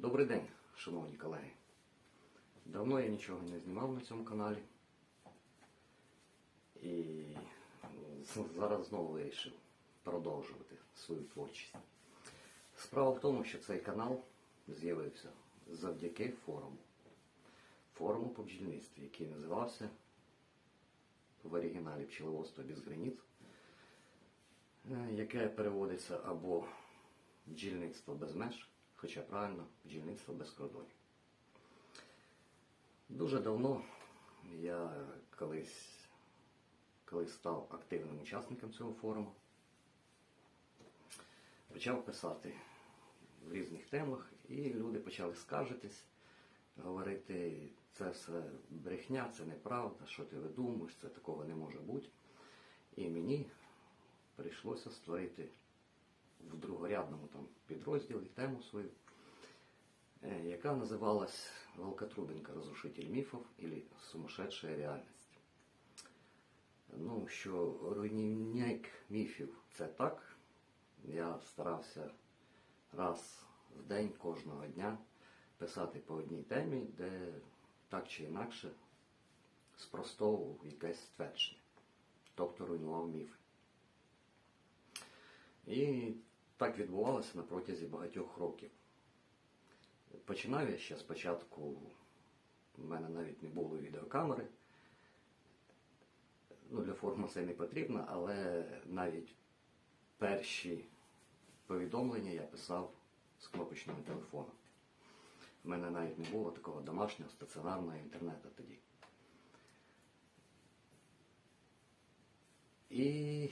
Добрий день, шановні колеги. Давно я нічого не знімав на цьому каналі. І зараз знову вирішив продовжувати свою творчість. Справа в тому, що цей канал з'явився завдяки форуму. Форуму по бджільництві, який називався в оригіналі пчеловодство без границ, е, яке переводиться або бджільництво без меж, хоча правильно, бджільництво без кордонів. Дуже давно я колись, коли став активним учасником цього форуму, почав писати в різних темах, і люди почали скаржитись, говорити, це все брехня, це неправда, що ти видумуєш, це такого не може бути. І мені прийшлося створити в другорядному там підрозділі тему свою, е, яка називалась Волкотрубенко Разрушитель міфів или Сумасшедшая реальність. Ну, що руйнівник міфів це так. Я старався раз в день кожного дня писати по одній темі, де так чи інакше спростовував якесь ствердження, тобто руйнував міфи. І так відбувалося на протязі багатьох років. Починав я ще спочатку, в мене навіть не було відеокамери. Ну, для форми це не потрібно, але навіть перші повідомлення я писав з кнопочного телефону. У мене навіть не було такого домашнього стаціонарного інтернету тоді. І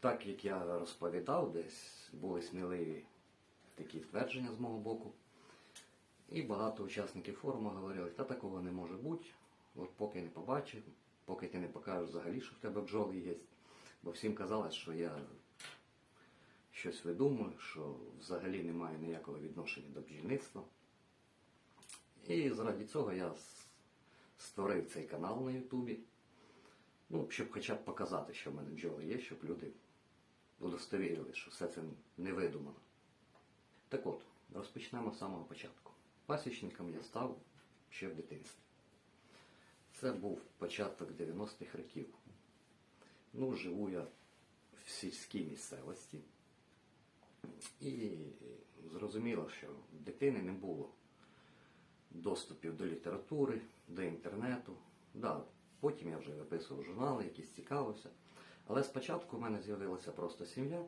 так як я розповідав, десь були сміливі такі твердження з мого боку. І багато учасників форуму говорили, та такого не може бути, от поки не побачив, поки ти не покажеш взагалі, що в тебе бджоли є. Бо всім казалось, що я щось видумую, що взагалі не маю ніякого відношення до бджільництва. І заради цього я створив цей канал на Ютубі. Ну, щоб хоча б показати, що в мене бджоли є, щоб люди удостовірили, що все це не видумано. Так от, розпочнемо з самого початку. Пасічником я став ще в дитинстві. Це був початок 90-х років. Ну, живу я в сільській місцевості. І зрозуміло, що в дитини не було доступів до літератури, до інтернету. Да, потім я вже виписував журнали, якісь цікавився. Але спочатку в мене з'явилася просто сім'я,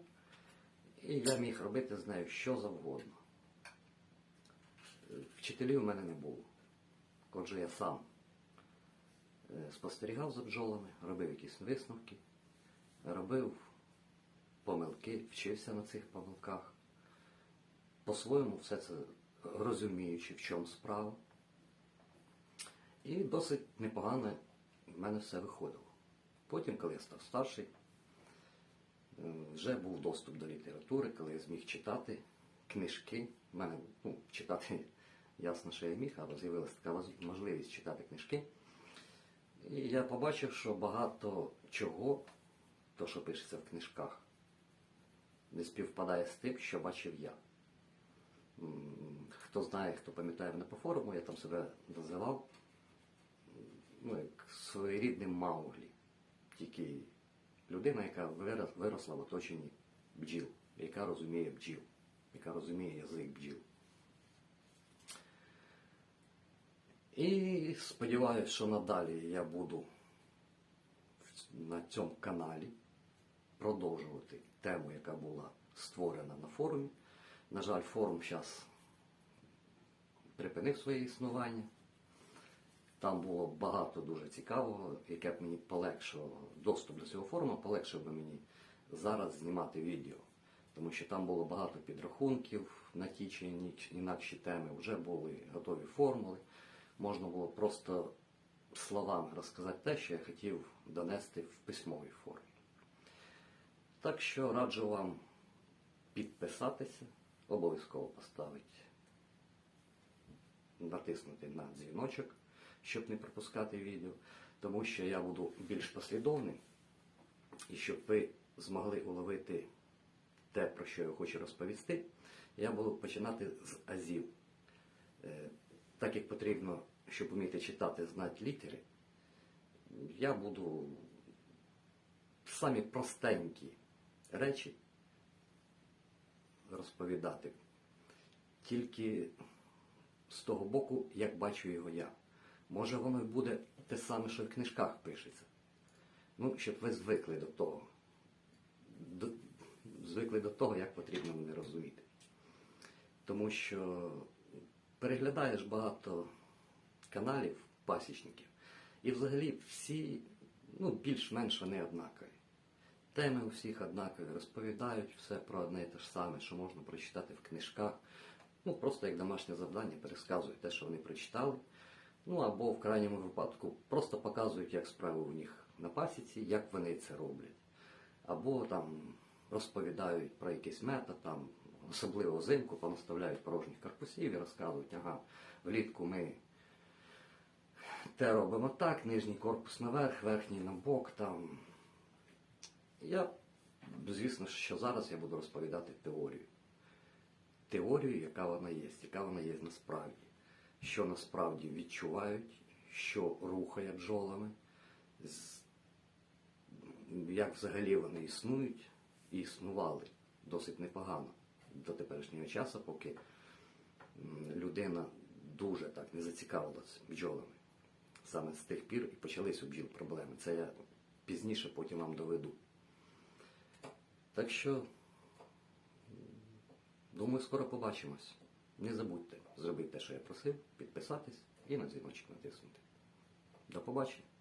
і я міг робити з нею що завгодно. Вчителів у мене не було. Отже, я сам е, спостерігав за бджолами, робив якісь висновки, робив помилки, вчився на цих помилках. По-своєму все це розуміючи, в чому справа. І досить непогано в мене все виходило. Потім, коли я став старший, е, вже був доступ до літератури, коли я зміг читати книжки. У мене ну, читати ясно, що я міг, але з'явилася така можливість читати книжки. І я побачив, що багато чого, то, що пишеться в книжках, не співпадає з тим, що бачив я. Хто знає, хто пам'ятає мене по форуму, я там себе називав ну, як своєрідним Мауглі. Тільки людина, яка виросла в оточенні бджіл, яка розуміє бджіл, яка розуміє язик бджіл. І сподіваюся, що надалі я буду на цьому каналі продовжувати тему, яка була створена на форумі. На жаль, форум зараз припинив своє існування. Там було багато дуже цікавого, яке б мені полегшило доступ до цього форуму, полегшив би мені зараз знімати відео. Тому що там було багато підрахунків на ті чи інакші теми, вже були готові формули. Можна було просто словами розказати те, що я хотів донести в письмовій формі. Так що раджу вам підписатися, обов'язково поставити натиснути на дзвіночок, щоб не пропускати відео, тому що я буду більш послідовним, і щоб ви змогли уловити те, про що я хочу розповісти, я буду починати з азів. Е, Так як потрібно, щоб вміти читати, знати літери, я буду самі простенькі речі розповідати. Тільки з того боку, як бачу його я. Може, воно й буде те саме, що в книжках пишеться. Ну, щоб ви звикли до того. До, звикли до того, як потрібно мене розуміти. Тому що переглядаєш багато каналів пасічників, і взагалі всі, ну, більш-менш вони однакові. Теми у всіх однакові, розповідають все про одне і те ж саме, що можна прочитати в книжках. Ну, просто як домашнє завдання пересказують те, що вони прочитали. Ну або в крайньому випадку просто показують, як справи у них на пасіці, як вони це роблять. Або там розповідають про якийсь метод, там, особливо взимку, понаставляють порожніх корпусів і розказують, ага, влітку ми те робимо так, нижній корпус наверх, верхній на бок. Там. Я, звісно, що зараз я буду розповідати теорію. Теорію, яка вона є, яка вона є насправді що насправді відчувають, що рухає бджолами, як взагалі вони існують і існували досить непогано до теперішнього часу, поки людина дуже так не зацікавилась бджолами. Саме з тих пір і почались у бджіл проблеми. Це я пізніше потім вам доведу. Так що, думаю, скоро побачимось. Не забудьте зробити те, що я просив, підписатись і на дзвіночок натиснути. До побачення.